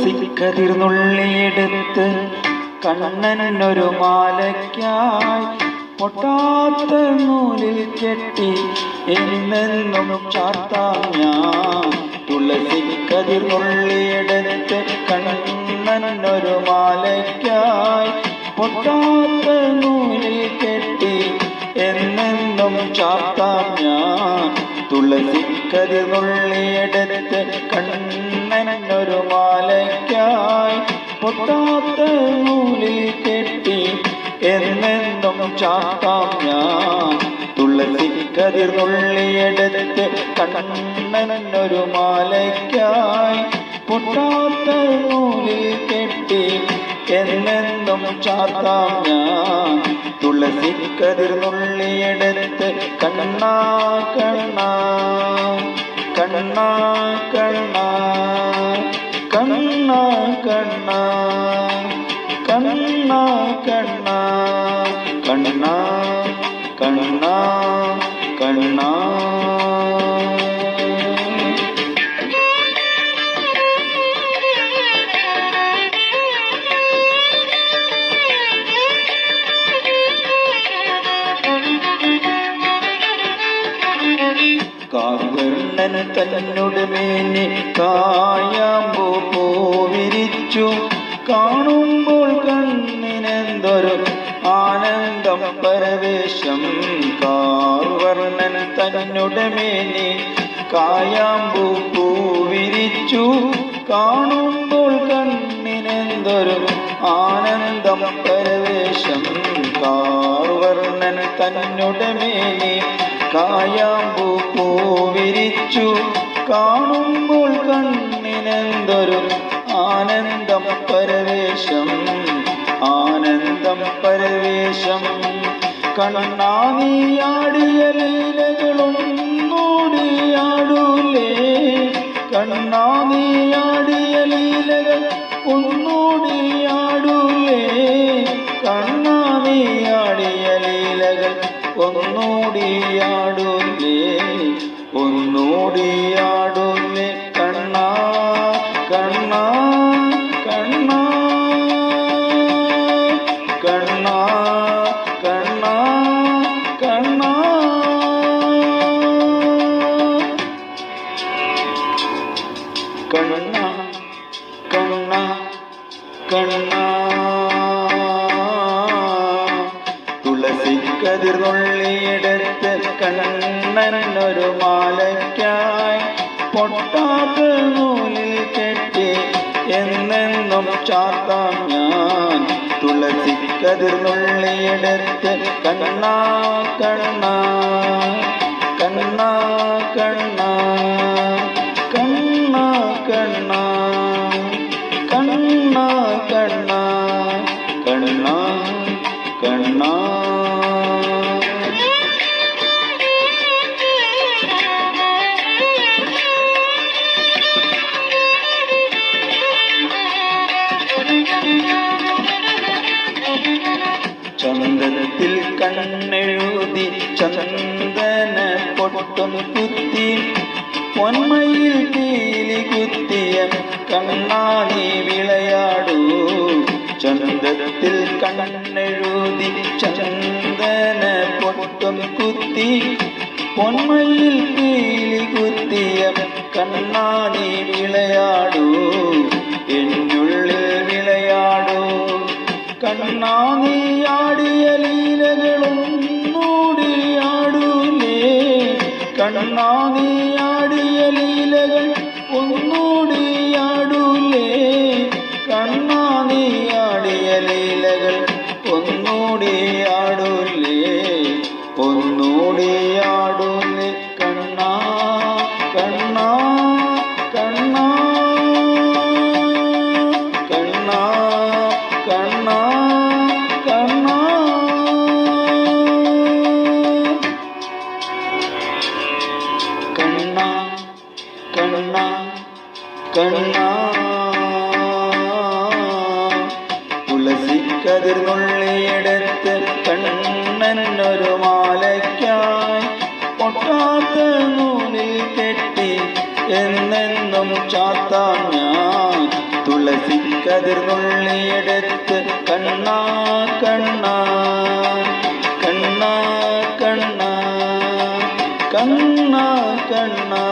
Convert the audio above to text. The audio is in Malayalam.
തുളസിക്കതിർന്നുള്ളിയെടുത്ത് കണ്ണനൊരു മാലയ്ക്കായി പൊട്ടാത്ത നൂലിൽ കെട്ടി എന്നെന്നും ചാർത്താം ഞാൻ. തുളസിക്കതിർന്നുള്ളിയെടുത്ത് കണ്ണനൊരു മാലയ്ക്കായി പൊട്ടാത്ത നൂലിൽ കെട്ടി എന്നെന്നും ചാർത്താം ഞാൻ. തുളസിക്കതിർന്നുള്ളിയെടുത്ത് കണ്ണനൊരു മാലയ്ക്കായി പൊട്ടാത്ത നൂലിൽ കെട്ടി എന്നെന്നും ചാത്താം ഞാൻ. തുളസിക്കതിർന്നുള്ളിയെടുത്ത് കണ്ണനൊരു മാലയ്ക്കായി പൊട്ടാത്ത നൂലിൽ കെട്ടി എന്നെന്നും ചാത്താം ഞാൻ. തുളസിക്കതിർന്നുള്ളിയെടുത്ത് കണ്ണാ കണ്ണാ കണ്ണാ കണ്ണാ കണ്ണാ കണ്ണാ കണ്ണാ. കാർവർണൻ തന്നോട് മേനി കായാമ്പൂ പൂവിരിച്ചു. കാണുമ്പോൾ കണ്ണിനെന്തൊരു ആനന്ദം പരവേശം കാർവർണൻ തന്നുടമേനി കായാമ്പൂ പൂവിരിച്ചു. കാണുമ്പോൾ കണ്ണിനെന്തൊരു ആനന്ദം പരവേശം കാർവർണൻ തന്നുടമേനി കായാമ്പൂ പൂവിരിച്ചു. കാണുമ്പോൾ കണ്ണിനെന്തൊരു ആനന്ദം പരവേശം ആനന്ദം പരവേശം. കണ്ണാനിയാടിയ ലീലകളും ഒന്നൂടിയാടൂലേ കണ്ണാനിയാടിയ ലീലകൾ ഒന്നോടിയാടൂലേ കണ്ണാനിയാടിയ ലീലകൾ ഒന്നോടിയാടൂലേ ഒന്നോടിയാ കണ്ണാ. തുളസിക്കതിർന്നുള്ളിയെടുത്ത് കണ്ണനൊരു മാലയ്ക്കായി പൊട്ടാത്ത നൂലിൽ കെട്ടി എന്നെന്നും ചാത്താം ഞാൻ. തുളസിക്കതിർന്നുള്ളിയെടുത്ത് കണ്ണാ കണ്ണാ കണ്ണാ. കുത്തി പൊന്മയിൽ തീലി കുത്തിയ കണ്ണാടി വിളയാടൂ. ചന്ദനത്തിൽ കണ്ണെഴുതി ചന്ദന പൊട്ടും കുത്തി പൊന്മയിൽ തീലി കുത്തിയ കണ്ണാടി വിളയാടൂ കണ്ണാ നീയാടിയ ലീലകൾ ഒന്നോടിയാടൂലേ കണ്ണാ നീയാടിയ ലീലകൾ ഒന്നോടിയാടൂലേ കണ്ണാ തുളസിക്കതിർന്നുള്ളിയെടുത്ത് കണ്ണനൊരു മാലയ്ക്കായി പൊട്ടാത്ത നൂലിൽ കെട്ടി എന്നെന്നും ചാത്താം ഞാൻ. തുളസി കതിർന്നുള്ളിയെടുത്ത് കണ്ണാ കണ്ണാ കണ്ണാ കണ്ണാ കണ്ണാ കണ്ണാ.